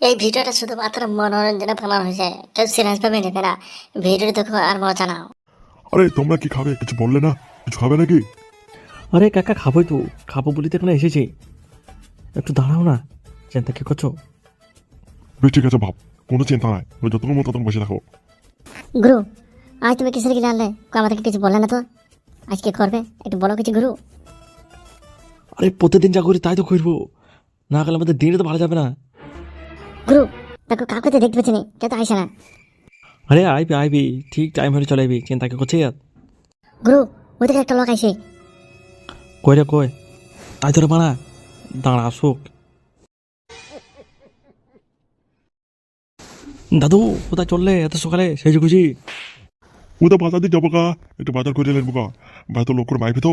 এই ভিডিওটা শুধুমাত্র মনোরঞ্জনে বানানো হয়েছে কেউ সিরিয়াস ভাবে নেবে না। ভিডিওটি দেখো আর মজা নাও। আরে তোমরা কি খাবে? কিছু বললে না? কিছু খাবে নাকি? আরে কাকা খাবোই তো। খাব বলি তো এখানে এসেছি। একটু দাঁড়াও না। চিন্তা কি করছ? বেশ ঠিক আছে ভাব। কোনো চিন্তা নাই। ওই যতক্ষণ মতো ততক্ষণ বসে থাকো। গুরু আজ তুমি কিসের আনলে কো আমাদেরকে কিছু বললে না তো? আজ কি করবে? একটু বলো কিছু গুরু। আরে প্রতিদিন যা করি তাই তো করব। না গেলে আমাদের দিনে তো ভালো যাবে না। গুরু দেখো কাউকে তো দেখতে পাচ্ছি না কেউ তো আইসে না আরে আইবি আইবি ঠিক টাইম হলে চলে আইবি চিন্তা কি করছে আর গুরু ওইদিকে একটা লোক আইসে কই রে কই? তাই ধরে মানা দাঁড়া আসুক। দাদু কোথায় চললে এত সকালে? সেই যে খুশি ও তো বাজার দিয়ে যাব কা? একটু বাজার করে এলেন বোকা। ভাই তো লোক করে মাইফি তো।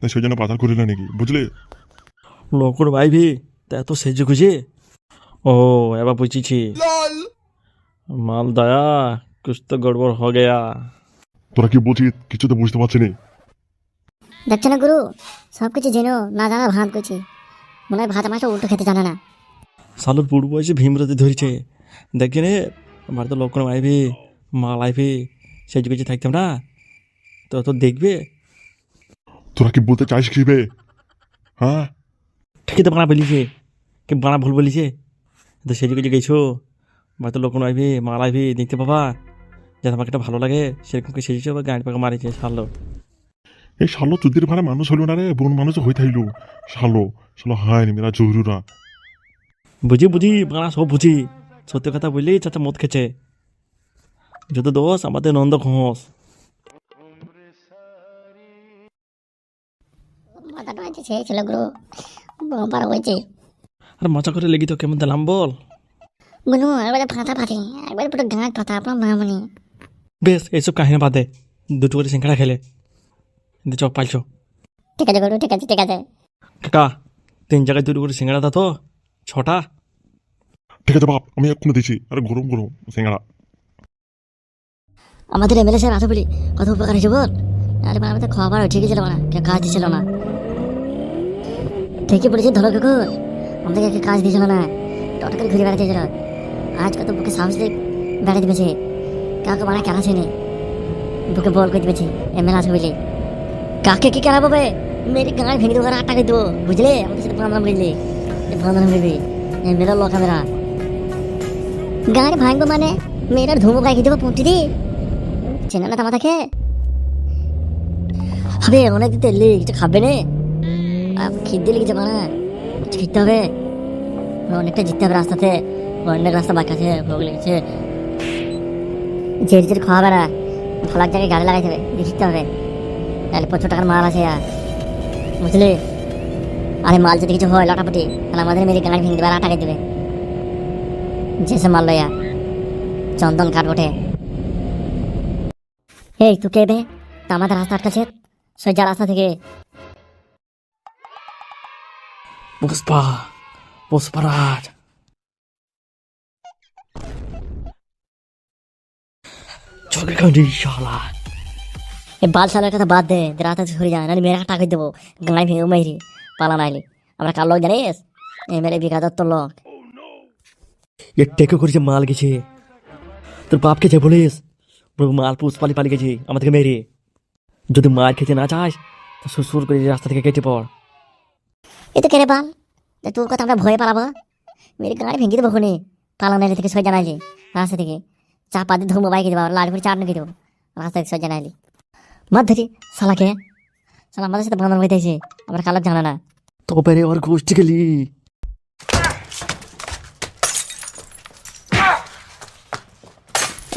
তাই সেই জন্য বাজার করে এলেন নাকি বুঝলে? লোকর ভাইবি তা এত সেজে ও এবার বুঝেছি। মাল দয়া কুছ তো গড়বড় হয়ে গেয়া। তোরা কি বলছিস কিছু তো বুঝতে পারছি না? দেখছ না গুরু? সব কিছু জেনো না জানা ভাত করছি মনে হয় ভাত মাছটা উল্টো খেতে জানে না। সালুর বুড়ো বয়সে ভীমরতি ধরেছে। দেখি রে আমার তো লোক আইবি মাল আইবি সেজে খুশি থাকতাম না। তো তো দেখবে। তোরা কি বলতে চাইস কি বে? হ্যাঁ? ঠিকই তো বানা বলিছে। কি বানা ভুল বলিছে? তো সেজে খুশি গেছো আমার তো লোক আইবি মাল আইবি দেখতে পাবা। যাতে আমাকে একটা ভালো লাগে সেরকম কি সেজেছো বা গাড়ি পাকা মারিছে সালো এই শালো চুদির ভাড়া মানুষ হলো না রে বোন মানুষ হয়ে থাইলো। শালো শালো হায় মেরা জহুরুরা। বুঝি বুঝি বানা সব বুঝি। সত্যি কথা বললি চাচা মদ খেছে যত দোষ আমাদের নন্দ ঘোষ। মাথাটা আছে ছেড়েছিল গুরু বার হয়েছে। আর মজা করে লেগে তো কেমন দিলাম বল। গুনু একবারে ফাটা ফাটি একবারে পুরো গাঁট ফাটা আপনার মামনি বেশ এইসব কাহিনী বাদে দুটো করে সিঙ্গাড়া খেলে। চপ পাইছো ঠিক আছে গুরু ঠিক আছে ঠিক আছে। কাকা তিন জায়গায় দুটো করে সিঙ্গাড়া দা তো ছটা। ঠিক আছে বাপ আমি এক্ষুনি দিচ্ছি আরে গরম গরম সিঙ্গারা আমাদের এমএলএ স্যার আছে বলি কত উপকার হয়েছে বল? আরে মানে আমাদের খাবার ঠিকই ছিল না কেউ কাজ দিছিল না। ঠিকই বলেছি ধরো কুকুর আমাদেরকে কাজ দিয়েছিল না। টোটো করে ঘুরে বেড়াতেছিল আজ কত বুকে সাহস দিয়ে বেড়াতে দিবেছে কাউকে মানে কেন আসেনি বুকে বল করে দিবেছে এমএলএ আছে বলি। কাকে কি কেনা পাবে মেরে গাঁড় ভেঙে দেবো আর টাকা দেবো। বুঝলে? আমাদের সাথে বান্ধব বুঝলি বান্ধব বুঝলি মেরা লোক মেরা গাঁড় ভাঙবো মানে? মেয়েরা ধুমো গায়ে দেবো পুঁটি দিয়ে? চেনে না তো আমাদেরকে? হবে অনেক দিতে কিছু খাবে নে? খিদে লেগেছে মানে কিছু হবে। অনেকটা জিততে হবে রাস্তাতে। অনেক রাস্তা বাকি আছে ভোগ লেগেছে। জের জের খাওয়াবে না। ভালো জায়গায় গাড়ি লাগাইতে হবে দেখতে হবে। তাহলে প্রচুর টাকার মাল আছে আর বুঝলি? আরে মাল যদি কিছু হয় লটাপটি, তাহলে আমাদের মেরে গাড়ি ভেঙে দেবে আর টাকা দেবে। যেসব মাল লইয়া। চন্দন কাঠ ওঠে এই তুই কে বে তা আমাদের রাস্তা আটকাছে। সোজা রাস্তা থেকে। পুষ্পা পুষ্পরাজ চোখে কান্দি শালা এই বাল সালের কথা বাদ দে যে রাস্তা সরে যায় নাহলে মেরে টাকা দেবো। গাড়ি ভেঙে মেরি পালা নাইলে। আমরা কার লোক জানিস? এমএলএ বিকা দত্তর লোক। এ টেকে করেছে মাল গেছে। তোর বাপ খেছে বলিস মাল পুষ্পালি পালি গেছে আমাদেরকে মেরে। যদি মার খেতে না চাস তো শ্বশুর করে রাস্তা থেকে কেটে পড়। এ তো পাল যে তোর কথা আমরা ভয়ে পালাবো? মেরে গাড়ি ভেঙে দেবো খুনি। পালা নাইলে থেকে সোজা নাইলে রাস্তা থেকে। চাপা দিয়ে ধুমো বাইকে দেবো লাড়ি করে চাটনি দেবো? রাস্তা থেকে সোজা নাইলে মার ধরি শালাকে? শালা আমাদের সাথে বাঁধন হইতেছে। আমরা কালক জানা না। তবে ওর গোষ্ঠী গেলি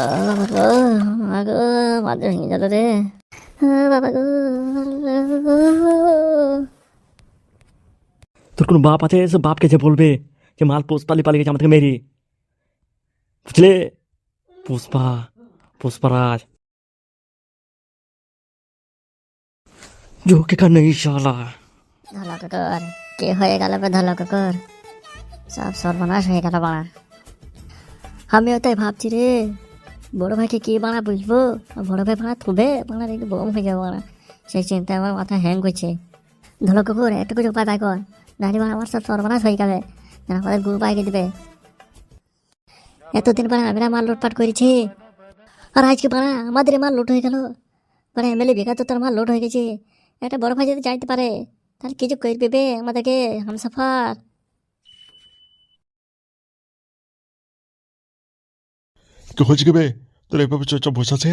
ও গো মা গো মাঝে ভেঙে গেল রে। বাবা গো। তোর কোনো বাপ আছে সে বাপকে যে বলবে যে মাল পুষ্পালি পালি গেছে আমাদেরকে মেরে? বুঝলে? পুষ্পা, পুষ্পারাজ। জোকে কার নেই শালা ধলা কুকুর, কে হয়ে গেল বে ধলা কুকুর? সব সর্বনাশ হয়ে গেল বাড়া। আমিও তাই ভাবছি রে, বড় ভাইকে কি বাড়া বুঝব? বড় ভাই বাড়া থুবে, বাড়া একটু বম হয়ে যাব বাড়া। সেই চিন্তায় আমার মাথা হ্যাং করছে ধলো কুকুর একটু কিছু উপায় কর। নাহলে আমার সব সর্বনাশ হয়ে যাবে আমাদের গরু পাইকে দিবে। এতদিন পরে আমরা মাল লুটপাট করেছি। আর আজকে পাড়া আমাদের মাল লুট হয়ে গেল। মানে এমএলএ বেকার তো তোর মাল লুট হয়ে গেছে। একটা বড় ভাই যদি যাইতে পারে তাহলে কিছু করবে বে আমাদেরকে? হামসাফার কি হয়েছে কি বে? তোর এইভাবে চুপচাপ বসে আছে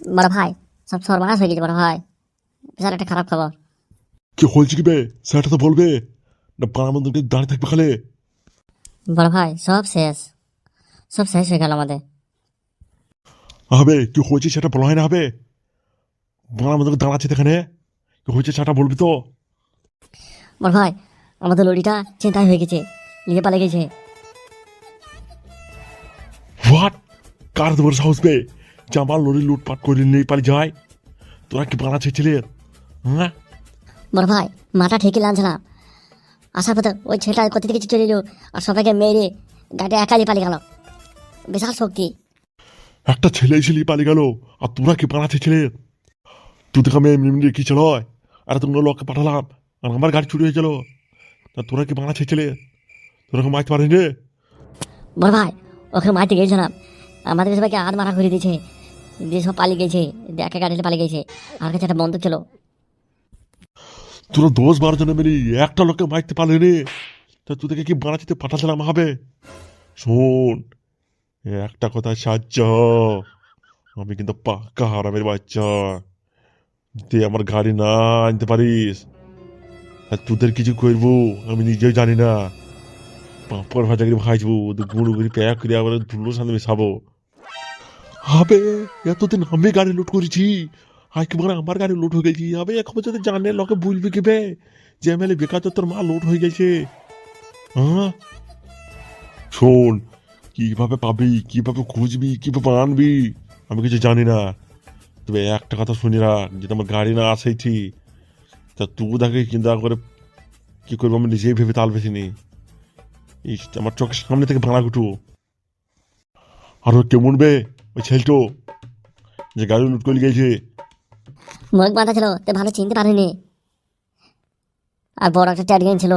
বড় ভাই সব সর্বনাশ হয়ে গেছে বড় ভাই। বিশাল একটা খারাপ খবর। কি হয়েছে কি বে সেটা তো বলবে। না পাড়ার মধ্যে দাঁড়িয়ে থাকবে খালে। বড় ভাই সব শেষ। সব শেষ হয়ে গেল আমাদের। হবে কি হয়েছে সেটা বলা হয় না হবে পাড়ার মধ্যে দাঁড়াচ্ছে এখানে। কি হয়েছে সেটা বলবি তো। বড় ভাই আমাদের লড়িটা চিন্তায় হয়ে গেছে। নিয়ে পালে গেছে। হোয়াট? কার তোমার সাহস বে? যে আমার লরি লুটপাট করে নিয়ে পালি যায়। তোরা কি বানাচ্ছে ছেলে? হ্যাঁ? বড় ভাই মাথা ঠিকই লাঞ্ছিলাম আসার পথে ওই ছেলেটা কোথা থেকে চলে এলো আর সবাইকে মেরে গাড়ি একালি পালিয়ে গেল। বিশাল শক্তি। একটা ছেলে ছেলে পালি গেল আর তোরা কি বানাচ্ছে ছেলে? তুই দেখে আমি এমনি কি চলো আর তোমরা লোককে পাঠালাম আর আমার গাড়ি চুরি হয়ে গেল। তা তোরা কি বানাচ্ছে ছেলে? তোরা কি মারতে পারিনি রে? বড় ভাই ওকে মারতে গিয়েছিলাম আমাদের সবাইকে হাত মারা করে দিয়েছে। দিয়ে সব পালিয়ে গেছে একা গাড়িতে পালিয়ে গেছে। আর কাছে একটা বন্দুক ছিল তোরা দশ বারো জনে মিলি একটা লোককে মারতে পারলি রে তা তোদেরকে কি বানাচ্ছিতে পাঠাচ্ছিলাম হবে? শোন, একটা কথা সাহায্য আমি কিন্তু পাক্কা হারামের বাচ্চা। তুই আমার গাড়ি না আনতে পারিস। আর তোদের কিছু করব, আমি নিজেও জানি না। পাঁপড় ভাজা করে ভাজবো গুঁড়ো করে প্যাক করে আবার ধুলোর সামনে মেশাবো হবে এতদিন আমি গাড়ি লুট করেছি। মানে আমার গাড়ি লুট হয়ে গেছি আবে এখন যদি জানে লোকে বলবি কি বে যে এমএলএ বেকার তো তোর মা লুট হয়ে গেছে হ্যাঁ শোন কীভাবে পাবি কীভাবে খুঁজবি কীভাবে আনবি আমি কিছু জানি না তবে একটা কথা শুনি না যে তোমার গাড়ি না আসেছি তা তুই তাকে চিন্তা করে কি করব আমি নিজেই ভেবে তাল পেছিনি আমার চোখের সামনে থেকে ভাড়া কুটু আর কেমন বে ওই ছেলেটো যে গাড়ি লুট করে গেছে মুখ বাঁধা ছিল, তো ভালো চিনতে পারিনি। আর বড় একটা ট্যাডগেন ছিল।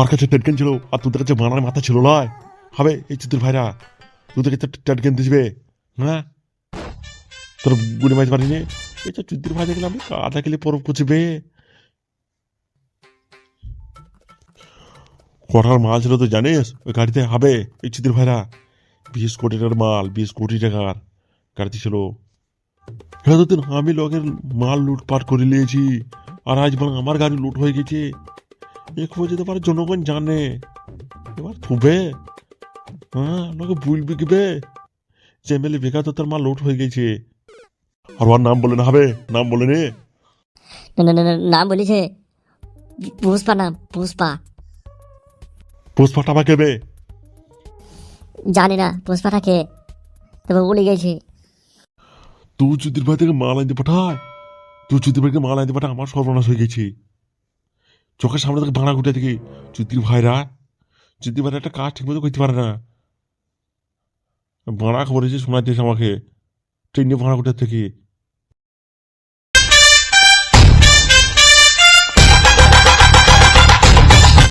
ওর কাছে টেটকেন ছিল, আর তোদের কাছে বানার মাথা ছিল নয় হবে, এই চিত্র ভাইরা, তোদের কাছে টেটকেন দিবে। হ্যাঁ তোর গুলি মাইতে পারিনি? এই তো চুদ্দির ভাই দেখলাম কাদা খেলে পরব করছে কটার মাল ছিল তো জানিস, ওই গাড়িতে হবে, এই চিত্র ভাইরা। বিশ কোটি টাকার মাল, বিশ কোটি টাকার গাড়িতে ছিল। এটা তো দিন আমি লোকের মাল লুটপাট করে নিয়েছি আর আজ বল আমার গাড়ি লুট হয়ে গেছে। এ খবর যেতে পারে জনগণ জানে। এবার থুবে। হ্যাঁ লোকে ভুলবি কিবে যে এমএলএ বেকার তো তার মা লোট হয়ে গেছে। আর ওর নাম বলে না হবে নাম বলে নে। না না নাম বলেছে। পুষ্পা নাম পুষ্পা। পুষ্পাটা বে জানি না পুষ্পাটা কে তবে বলে গেছি। তুই চুদির ভাই থেকে মাল আনতে পাঠায় তুই চুদির ভাইকে মাল আনতে পাঠায় আমার সর্বনাশ হয়ে গেছে। চোখের সামনে থেকে ভাড়া ঘুটে থেকে চুদির ভাইরা। চুদির ভাইরা একটা কাজ ঠিকমতো করতে পারে না। ভাড়া খবর এসে শোনাইতেছে আমাকে। ট্রেনে ভাড়া ঘুটে থেকে